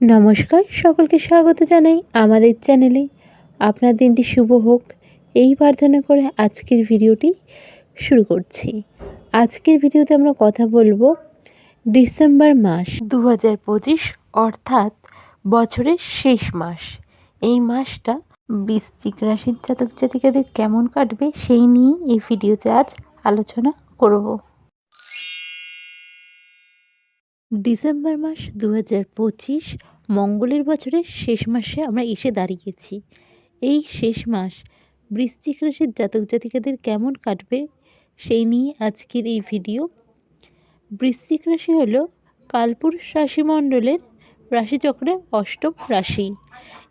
নমস্কার, সকলকে স্বাগত জানাই আমাদের চ্যানেলে। আপনার দিনটি শুভ হোক। এই প্রার্থনা করে আজকের ভিডিওটি শুরু করছি। আজকের ভিডিওতে আমরা কথা বলব ডিসেম্বর মাস দু হাজার পঁচিশ, অর্থাৎ বছরের শেষ মাস। এই মাসটা বৃশ্চিক রাশির জাতক জাতিকাদের কেমন কাটবে সেই নিয়ে এই ভিডিওতে আজ আলোচনা করব। ডিসেম্বর মাস দু হাজার পঁচিশ, মঙ্গলের বছরের শেষ মাসে আমরা এসে দাঁড়িয়েছি। এই শেষ মাস বৃশ্চিক রাশির জাতক জাতিকাদের কেমন কাটবে সেই নিয়ে আজকের এই ভিডিও। বৃশ্চিক রাশি হল কালপুরুষ রাশিমণ্ডলের রাশিচক্রের অষ্টম রাশি।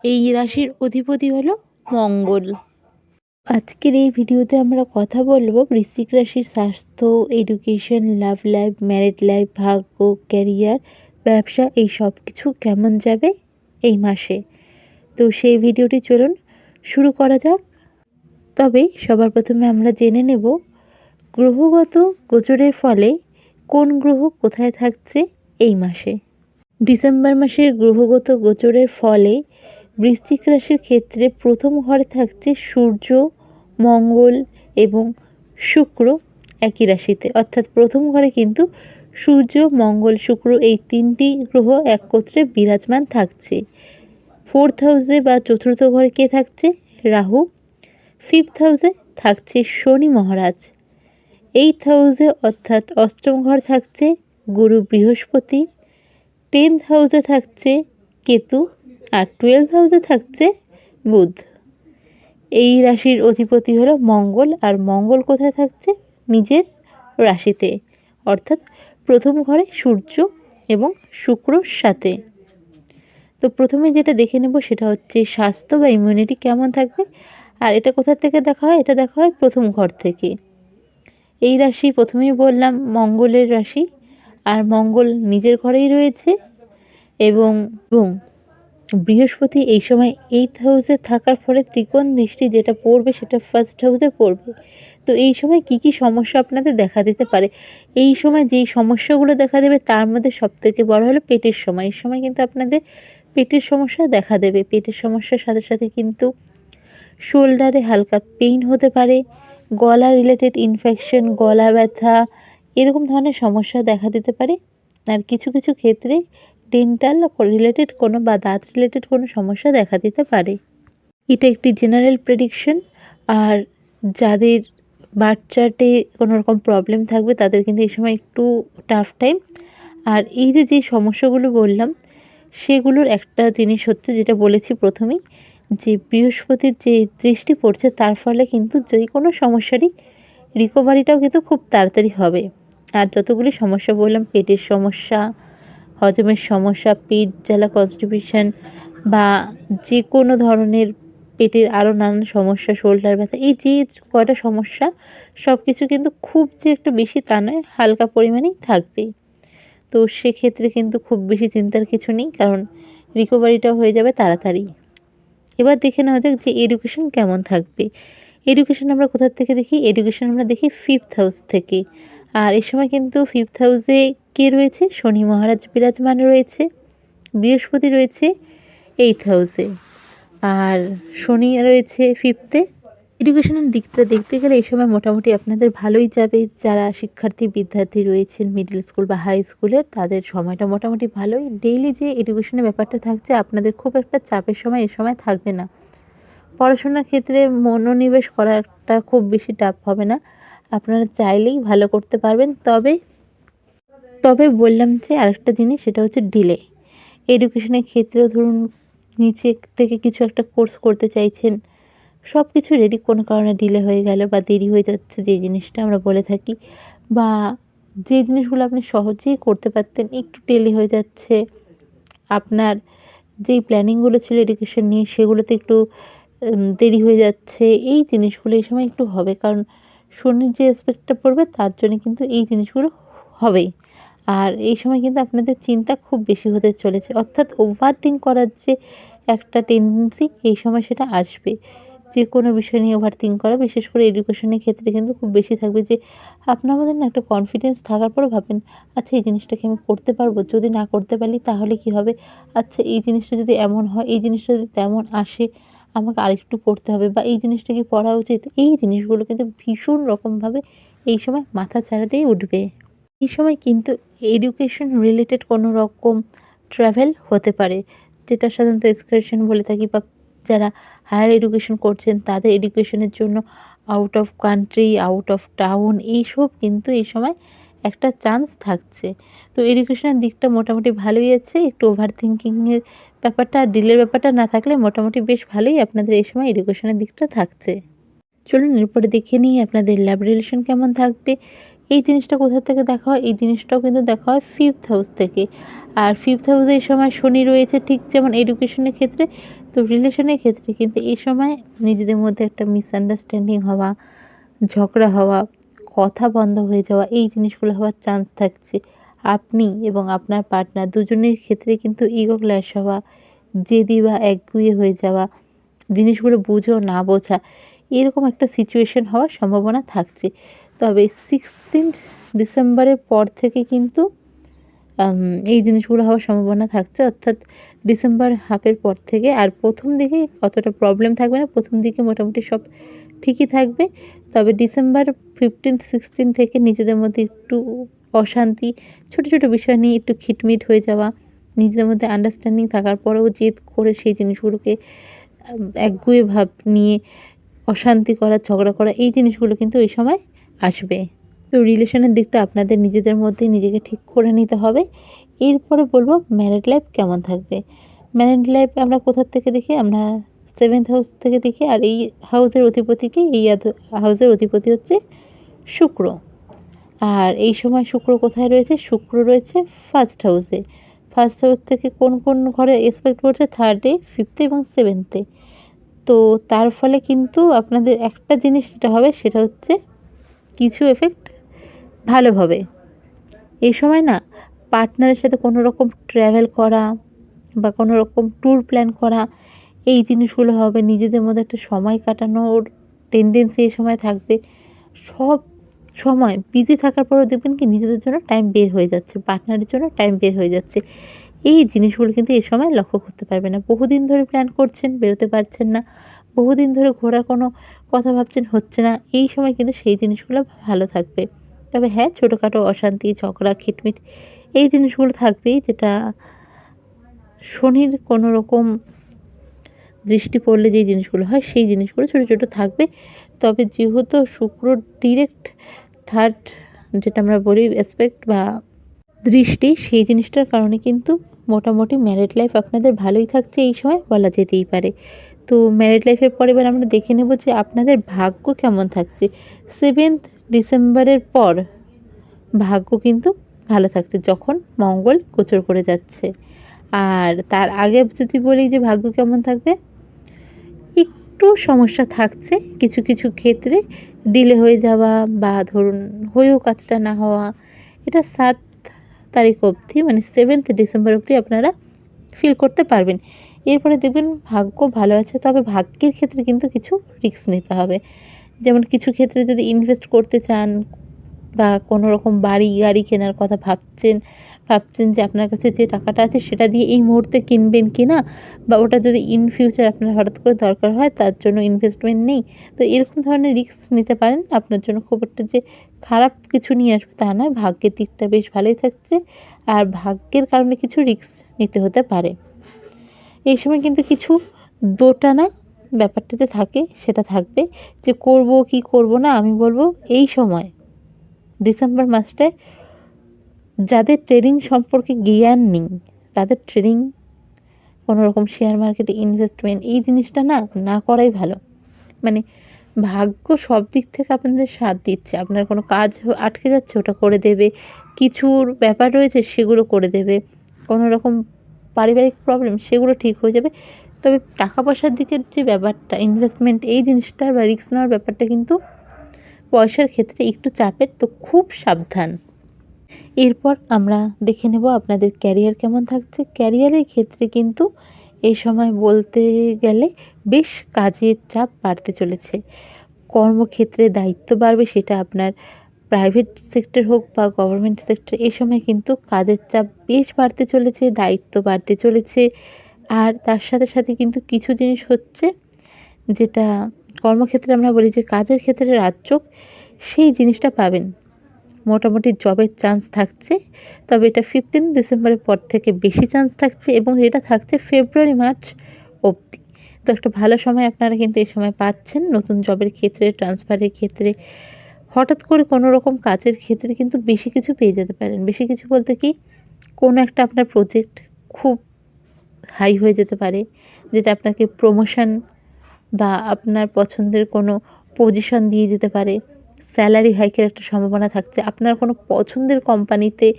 এই রাশির অধিপতি হলো মঙ্গল। আজকের এই ভিডিওতে আমরা কথা বলব বৃশ্চিক রাশির স্বাস্থ্য education love life married life ভাগ্য ক্যারিয়ার ব্যবসা, এই সব কিছু কেমন যাবে এই মাসে। তো সেই ভিডিওটি চলুন শুরু করা যাক। তবে সবার প্রথমে আমরা জেনে নেব গ্রহগত গোচরের ফলে কোন গ্রহ কোথায় থাকছে এই মাসে। ডিসেম্বর মাসের গ্রহগত গোচরের ফলে বৃশ্চিক রাশির ক্ষেত্রে প্রথম ঘরে থাকছে সূর্য মঙ্গল এবং শুক্র একই রাশিতে। অর্থাৎ প্রথম ঘরে কিন্তু সূর্য, মঙ্গল, শুক্র এই তিনটি গ্রহ একত্রে বিরাজমান থাকছে। ফোর্থ হাউসে বা চতুর্থ ঘরে কে থাকছে? রাহু। ফিফথ হাউসে থাকছে শনি মহারাজ। এইথ হাউসে অর্থাৎ অষ্টম ঘর থাকছে গুরু বৃহস্পতি। টেন্থ হাউসে থাকছে কেতু। আর টুয়েলভ হাউসে থাকছে বুধ। এই রাশির অধিপতি হলো মঙ্গল, আর মঙ্গল কোথায় থাকছে? নিজের রাশিতে, অর্থাৎ প্রথম ঘরে সূর্য এবং শুক্রর সাথে। তো প্রথমে যেটা দেখে নেব সেটা হচ্ছে স্বাস্থ্য বা ইমিউনিটি কেমন থাকবে, আর এটা কোথা থেকে দেখা হয়? এটা দেখা হয় প্রথম ঘর থেকে। এই রাশি প্রথমেই বললাম মঙ্গলের রাশি, আর মঙ্গল নিজের ঘরেই রয়েছে এবং বৃহস্পতি এই সময় এইথ হাউসে থাকার ফলে ত্রিকোণ দৃষ্টি যেটা পড়বে সেটা ফার্স্ট হাউসে পড়বে। তো এই সময় কি কি সমস্যা আপনাদের দেখা দিতে পারে? এই সময় যেই সমস্যাগুলো দেখা দেবে তার মধ্যে সবথেকে বড় হলো পেটের সময়। এই সময় কিন্তু আপনাদের পেটের সমস্যা দেখা দেবে। পেটের সমস্যার সাথে সাথে কিন্তু শোল্ডারে হালকা পেইন হতে পারে, গলা রিলেটেড ইনফেকশন গলা ব্যথা, এরকম ধরনের সমস্যা দেখা দিতে পারে। আর কিছু কিছু ক্ষেত্রে ডেন্টাল রিলেটেড কোনো বা দাঁত রিলেটেড কোনো সমস্যা দেখা দিতে পারে। এটা একটি জেনারেল প্রেডিকশন আর যাদের বাচ্চাটে কোনো রকম প্রবলেম থাকবে, তাদের কিন্তু এই সময় একটু টাফ টাইম আর এই যে যে সমস্যাগুলো বললাম, সেগুলোর একটা জিনিস হচ্ছে যেটা বলেছি প্রথমেই, যে বৃহস্পতির যে দৃষ্টি পড়ছে, তার ফলে কিন্তু যে কোনো সমস্যারই রিকভারিটাও কিন্তু খুব তাড়াতাড়ি হবে। আর যতগুলি সমস্যা বললাম, পেটের সমস্যা হজমের সমস্যা, পেট জ্বালা কনস্টিপেশন বা যে কোনো ধরনের পেটের আরও নানান সমস্যা শোল্ডার ব্যথা, এই যে কয়টা সমস্যা সব কিছু কিন্তু খুব যে একটু বেশি তা নয়, হালকা পরিমাণেই থাকবে। তো সেক্ষেত্রে কিন্তু খুব বেশি চিন্তার কিছু নেই, কারণ রিকভারিটাও হয়ে যাবে তাড়াতাড়ি। এবার দেখে নেওয়া যাক যে এডুকেশন কেমন থাকবে। এডুকেশন আমরা কোথার থেকে দেখি? এডুকেশন আমরা দেখি ফিফথ হাউস থেকে। আর এই সময় কিন্তু ফিফথ হাউসে কে রয়েছে? শনি মহারাজ বিরাজমান রয়েছে। বৃহস্পতি রয়েছে এইথ হাউসে আর শনি রয়েছে ফিফথে এডুকেশনের দিকটা দেখতে গেলে এই সময় মোটামুটি আপনাদের ভালোই যাবে। যারা শিক্ষার্থী, বিদ্যার্থী রয়েছেন মিডল স্কুল বা হাই স্কুলের তাদের সময়টা মোটামুটি ভালোই। ডেইলি যে এডুকেশনের ব্যাপারটা থাকছে, আপনাদের খুব একটা চাপের সময় এ সময় থাকবে না। পড়াশোনার ক্ষেত্রে মনোনিবেশ করাটা খুব বেশি টাফ হবে না। আপনারা চাইলেই ভালো করতে পারবেন। তবে তবে বললাম যে আরেকটা জিনিস, সেটা হচ্ছে ডিলে এডুকেশনের ক্ষেত্রেও ধরুন, নিচে থেকে কিছু একটা কোর্স করতে চাইছেন সব কিছু রেডি কোনো কারণে ডিলে হয়ে গেল বা দেরি হয়ে যাচ্ছে যে জিনিসটা আমরা বলে থাকি, বা যে জিনিসগুলো আপনি সহজেই করতে পারতেন, একটু ডিলে হয়ে যাচ্ছে, আপনার যেই প্ল্যানিংগুলো ছিল এডুকেশন নিয়ে, সেগুলোতে একটু দেরি হয়ে যাচ্ছে, এই জিনিসগুলো এই সময় একটু হবে। কারণ শনির যে অ্যাসপেক্টটা পড়বে, তার জন্য কিন্তু এই জিনিসগুলো হবেই। আর এই সময় কিন্তু আপনাদের চিন্তা খুব বেশি হতে চলেছে। অর্থাৎ ওভার থিঙ্ক করার যে একটা টেন্ডেন্সি এই সময় সেটা আসবে। যে কোনো বিষয় নিয়ে ওভার থিঙ্ক করা, বিশেষ করে এডুকেশনের ক্ষেত্রে কিন্তু খুব বেশি থাকবে যে আপনার মধ্যে না একটা কনফিডেন্স থাকার পরেও ভাবেন আচ্ছা এই জিনিসটাকে আমি করতে পারব? যদি না করতে পারি, তাহলে কী হবে? আচ্ছা এই জিনিসটা যদি এমন হয়, এই জিনিসটা যদি তেমন আসে আমাকে আরেকটু পড়তে হবে বা এই জিনিসটা কি পড়া উচিত। এই জিনিসগুলো কিন্তু ভীষণ রকমভাবে এই সময় মাথা চাড়াতেই উঠবে। এই সময় কিন্তু এডুকেশন রিলেটেড কোনো রকম ট্রাভেল হতে পারে, যেটা সাধারণত এক্সকারশন বলে থাকি বা যারা হায়ার এডুকেশন করছেন, তাদের এডুকেশনের জন্য out of country out of town এইসব কিন্তু এই সময় একটা চান্স থাকছে। তো এডুকেশনের দিকটা মোটামুটি ভালোই আছে, একটু ওভার থিঙ্কিংয়ের ব্যাপারটা ডিলের ব্যাপারটা না থাকলে মোটামুটি বেশ ভালোই আপনাদের এই সময় এডুকেশনের দিকটা থাকছে। চলুন এরপরে দেখে নিই আপনাদের ল্যাব রিলেশন কেমন থাকবে। এই জিনিসটা কোথা থেকে দেখা হয়? এই জিনিসটাও কিন্তু দেখা হয় ফিফথ হাউস থেকে। আর ফিফথ হাউসে এই সময় শনি রয়েছে ঠিক যেমন এডুকেশনের ক্ষেত্রে, তো রিলেশনের ক্ষেত্রে কিন্তু এই সময় নিজেদের মধ্যে একটা মিসআন্ডারস্ট্যান্ডিং হওয়া, ঝগড়া হওয়া কথা বন্ধ হয়ে যাওয়া, এই জিনিসগুলো হওয়ার চান্স থাকছে। আপনি এবং আপনার পার্টনার দুজনের ক্ষেত্রে কিন্তু ইগো ক্ল্যাশ হওয়া, জেদি বা একগুয়ে হয়ে যাওয়া, জিনিসগুলো বুঝেও না বোঝা, এরকম একটা সিচুয়েশন হওয়ার সম্ভাবনা থাকছে। তবে সিক্সটিন ডিসেম্বরের পর থেকে কিন্তু এই জিনিসগুলো হওয়ার সম্ভাবনা থাকছে। অর্থাৎ ডিসেম্বর হাফের পর থেকে আর প্রথম দিকে অতটা প্রবলেম থাকবে না। প্রথম দিকে মোটামুটি সব ঠিকই থাকবে। তবে ডিসেম্বর ফিফটিন সিক্সটিন থেকে নিজেদের মধ্যে একটু অশান্তি, ছোটো ছোটো বিষয় নিয়ে একটু খিটমিট হয়ে যাওয়া, নিজেদের মধ্যে আন্ডারস্ট্যান্ডিং থাকার পরেও জেদ করে সেই জিনিসগুলোকে একগুয়ে ভাব নিয়ে অশান্তি করা, ঝগড়া করা, এই জিনিসগুলো কিন্তু ওই সময় আসবে। তো রিলেশনের দিকটা আপনাদের নিজেদের মধ্যেই নিজেকে ঠিক করে নিতে হবে। এরপরে বলব ম্যারিড লাইফ কেমন থাকবে? ম্যারিড লাইফ আমরা কোথার থেকে দেখি? আমরা সেভেন্থ হাউস থেকে দেখি। আর এই হাউসের অধিপতিকে এই হাউসের অধিপতি হচ্ছে শুক্র। আর এই সময় শুক্র কোথায় রয়েছে? শুক্র রয়েছে ফার্স্ট হাউসে ফার্স্ট হাউস থেকে কোন কোন ঘরে এক্সপেক্ট করছে? থার্ডে ফিফথে এবং সেভেন্থে তো তার ফলে কিন্তু আপনাদের একটা জিনিস যেটা হবে, সেটা হচ্ছে কিছু এফেক্ট ভালো হবে এই সময় না পার্টনারের সাথে কোনো রকম ট্র্যাভেল করা বা কোনো রকম ট্যুর প্ল্যান করা, এই জিনিসগুলো হবে। নিজেদের মধ্যে একটা সময় কাটানোর টেন্ডেন্সি এই সময় থাকবে। সব সময় বিজি থাকার পরেও দেখবেন কি নিজেদের জন্য টাইম বের হয়ে যাচ্ছে পার্টনারের জন্য টাইম বের হয়ে যাচ্ছে। এই জিনিসগুলো কিন্তু এই সময় লক্ষ্য করতে পারবে না। বহুদিন ধরে প্ল্যান করছেন, বেরোতে পারছেন না। বহুদিন ধরে ঘোরার কোনো কথা ভাবছেন, হচ্ছে না। এই সময় কিন্তু সেই জিনিসগুলো ভালো থাকবে। তবে হ্যাঁ ছোটোখাটো অশান্তি, ঝগড়া, খিটমিট, এই জিনিসগুলো থাকবেই যেটা শনির কোনো রকম দৃষ্টি পড়লে যেই জিনিসগুলো হয় সেই জিনিসগুলো ছোটো ছোটো থাকবে। তবে যেহেতু শুক্র ডিরেক্ট থার্ড যেটা আমরা বলি অ্যাসপেক্ট বা দৃষ্টি, সেই জিনিসটার কারণে কিন্তু মোটামুটি ম্যারিড লাইফ আপনাদের ভালোই থাকছে এই সময় বলা যেতেই পারে। তো ম্যারিড লাইফের পরে এবার আমরা দেখে নেব যে আপনাদের ভাগ্য কেমন থাকছে। সেভেন্থ ডিসেম্বরের পর ভাগ্য কিন্তু ভালো থাকছে যখন মঙ্গল গোচর করে যাচ্ছে। আর তার আগে যদি বলি যে ভাগ্য কেমন থাকবে? একটু সমস্যা থাকছে। কিছু কিছু ক্ষেত্রে ডিলে হয়ে যাওয়া বা ধরুন হয়েও কাজটা না হওয়া, এটা সাত তারিখ অবধি মানে সেভেন্থ ডিসেম্বর অবধি আপনারা ফিল করতে পারবেন। এরপরে দেখবেন ভাগ্য ভালো আছে, তবে ভাগ্যের ক্ষেত্রে কিন্তু কিছু রিস্ক নিতে হবে। যেমন কিছু ক্ষেত্রে যদি ইনভেস্ট করতে চান বা কোনো রকম বাড়ি, গাড়ি কেনার কথা ভাবছেন ভাবছেন যে আপনার কাছে যে টাকাটা আছে সেটা দিয়ে এই মুহূর্তে কিনবেন কি না বা ওটা যদি ইন ফিউচার আপনার হঠাৎ করে দরকার হয় তার জন্য ইনভেস্টমেন্ট নেই। তো এরকম ধরনের রিস্ক নিতে পারেন। আপনার জন্য খুব একটা যে খারাপ কিছু নিয়ে আসবে তা নয়। ভাগ্যের দিকটা বেশ ভালোই থাকছে আর ভাগ্যের কারণে কিছু রিস্ক নিতে হতে পারে। এই সময় কিন্তু কিছু দোটানা ব্যাপারটা যে থাকে, সেটা থাকবে যে করব কি করব না, আমি বলব এই সময়, ডিসেম্বর মাসটায় যাদের ট্রেডিং সম্পর্কে জ্ঞান নেই, তাদের ট্রেডিং কোনো রকম শেয়ার মার্কেটে ইনভেস্টমেন্ট এই জিনিসটা না না করাই ভালো। মানে ভাগ্য সব দিক থেকে আপনাদের সাথ দিচ্ছে, আপনার কোনো কাজ আটকে যাচ্ছে, ওটা করে দেবে, কিছুর ব্যাপার রয়েছে, সেগুলো করে দেবে, কোনো রকম পারিবারিক প্রবলেম সেগুলো ঠিক হয়ে যাবে তবে টাকা পয়সার দিকের যে ব্যাপারটা ইনভেস্টমেন্ট এই জিনিসটার বা রিস্ক নেওয়ার ব্যাপারটা কিন্তু পয়সার ক্ষেত্রে একটু চাপের, তো খুব সাবধান। এরপর আমরা দেখে নেব আপনাদের ক্যারিয়ার কেমন থাকছে। ক্যারিয়ারের ক্ষেত্রে কিন্তু এই সময় বলতে গেলে বেশ কাজের চাপ বাড়তে চলেছে। কর্মক্ষেত্রে দায়িত্ব বাড়বে, সেটা আপনার প্রাইভেট সেক্টর হোক বা গভর্নমেন্ট সেক্টর এই সময় কিন্তু কাজের চাপ বেশ বাড়তে চলেছে, দায়িত্ব বাড়তে চলেছে। আর তার সাথে সাথে কিন্তু কিছু জিনিস হচ্ছে যেটা কর্মক্ষেত্রে আমরা বলি যে কাজের ক্ষেত্রে রাজযোগ সেই জিনিসটা পাবেন। মোটামুটি জবের চান্স থাকছে, তবে এটা ফিফটিন ডিসেম্বরের পর থেকে বেশি চান্স থাকছে এবং এটা থাকছে ফেব্রুয়ারি, মার্চ অবধি। তো একটা ভালো সময় আপনারা কিন্তু এই সময় পাচ্ছেন। নতুন জবের ক্ষেত্রে ট্রান্সফারের ক্ষেত্রে, হঠাৎ করে কোনো রকম কাজের ক্ষেত্রে কিন্তু বেশি কিছু পেয়ে যেতে পারেন। বেশি কিছু বলতে কি, কোনো একটা আপনার প্রজেক্ট খুব হাই হয়ে যেতে পারে, যেটা আপনাকে প্রমোশন বা আপনার পছন্দের কোনো পজিশন দিয়ে যেতে পারে। স্যালারি হাইকের একটা সম্ভাবনা থাকছে। আপনার কোনো পছন্দের কোম্পানিতে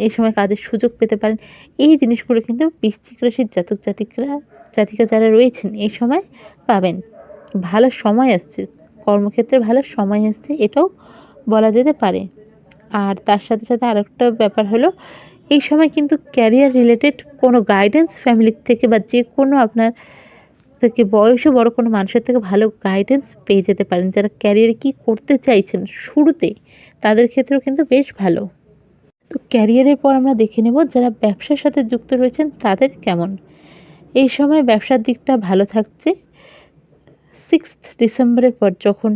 এই সময় কাজের সুযোগ পেতে পারেন। এই জিনিসগুলো কিন্তু বৃশ্চিক রাশির জাতক জাতিকরা, জাতিকা যারা রয়েছেন, এই সময় পাবেন। ভালো সময় আসছে। কর্মক্ষেত্রে ভালো সময় আসছে, এটাও বলা যেতে পারে। আর তার সাথে সাথে আরেকটা ব্যাপার হলো এই সময় কিন্তু ক্যারিয়ার রিলেটেড কোনো গাইডেন্স ফ্যামিলির থেকে বা যে কোনো আপনার থেকে বয়সে বড় কোনো মানুষের থেকে ভালো গাইডেন্স পেয়ে যেতে পারেন। যারা ক্যারিয়ারে কী করতে চাইছেন শুরুতে তাদের ক্ষেত্রেও কিন্তু বেশ ভালো। তো ক্যারিয়ারের পর আমরা দেখে নেব যারা ব্যবসার সাথে যুক্ত রয়েছেন তাদের কেমন। এই সময় ব্যবসার দিকটা ভালো থাকছে। সিক্সথ ডিসেম্বরের পর যখন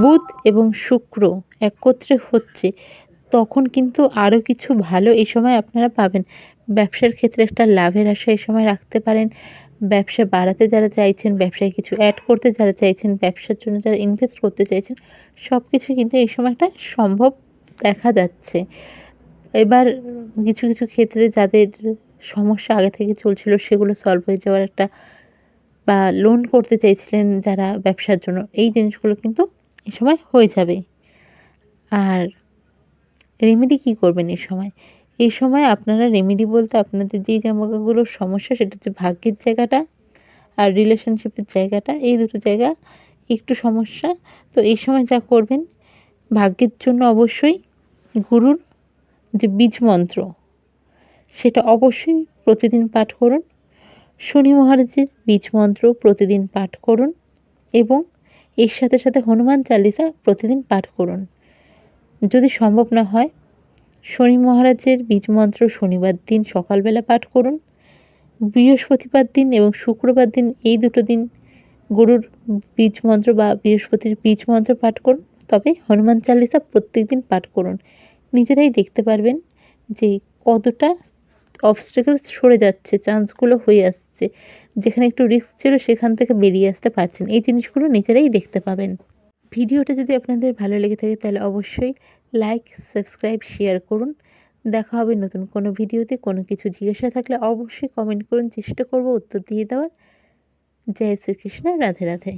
বুধ এবং শুক্র একত্রে হচ্ছে তখন কিন্তু আরও কিছু ভালো এই সময় আপনারা পাবেন। ব্যবসার ক্ষেত্রে একটা লাভের আশা এই সময় রাখতে পারেন। ব্যবসা বাড়াতে যারা চাইছেন, ব্যবসায় কিছু অ্যাড করতে যারা চাইছেন, ব্যবসার জন্য যারা ইনভেস্ট করতে চাইছেন সব কিছু কিন্তু এই সময়টা সম্ভব দেখা যাচ্ছে। এবার কিছু কিছু ক্ষেত্রে যাদের সমস্যা আগে থেকে চলছিল সেগুলো সলভ হয়ে যাওয়ার একটা বা লোন করতে চাইছিলেন যারা ব্যবসার জন্য, এই জিনিসগুলো কিন্তু এই সময় হয়ে যাবে। আর রেমেডি কী করবেন এই সময়? এই সময় আপনারা রেমেডি বলতে আপনাদের যেই জামাকাগুলোর সমস্যা সেটা হচ্ছে ভাগ্যের জায়গাটা আর রিলেশনশিপের জায়গাটা, এই দুটো জায়গা একটু সমস্যা। তো এই সময় যা করবেন, ভাগ্যের জন্য অবশ্যই গুরুর যে বীজ মন্ত্র, সেটা অবশ্যই প্রতিদিন পাঠ করুন। শনি মহারাজের বীজ মন্ত্র প্রতিদিন পাঠ করুন এবং এর সাথে সাথে হনুমান চালিসা প্রতিদিন পাঠ করুন। যদি সম্ভব না হয়, শনি মহারাজের বীজ মন্ত্র শনিবার দিন সকালবেলা পাঠ করুন। বৃহস্পতিবার দিন এবং শুক্রবার দিন এই দুটো দিন গরুর বীজ মন্ত্র বা বৃহস্পতির বীজ মন্ত্র পাঠ করুন। তবে হনুমান চালিসা প্রত্যেক দিন পাঠ করুন। নিজেরাই দেখতে পারবেন যে কতটা অবস্টেকলস সরে যাচ্ছে চান্সগুলো হয়ে আসছে। যেখানে একটু রিস্ক ছিল সেখান থেকে বেরিয়ে আসতে পারছেন। এই জিনিসগুলো নিজেরাই দেখতে পাবেন। ভিডিওটা যদি আপনাদের ভালো লেগে থাকে তাহলে অবশ্যই লাইক সাবস্ক্রাইব শেয়ার করুন। দেখা হবে নতুন কোনো ভিডিওতে। কোনো কিছু জিজ্ঞাসা থাকলে অবশ্যই কমেন্ট করুন। চেষ্টা করব উত্তর দিয়ে দেওয়ার। জয় শ্রীকৃষ্ণ। রাধে রাধে।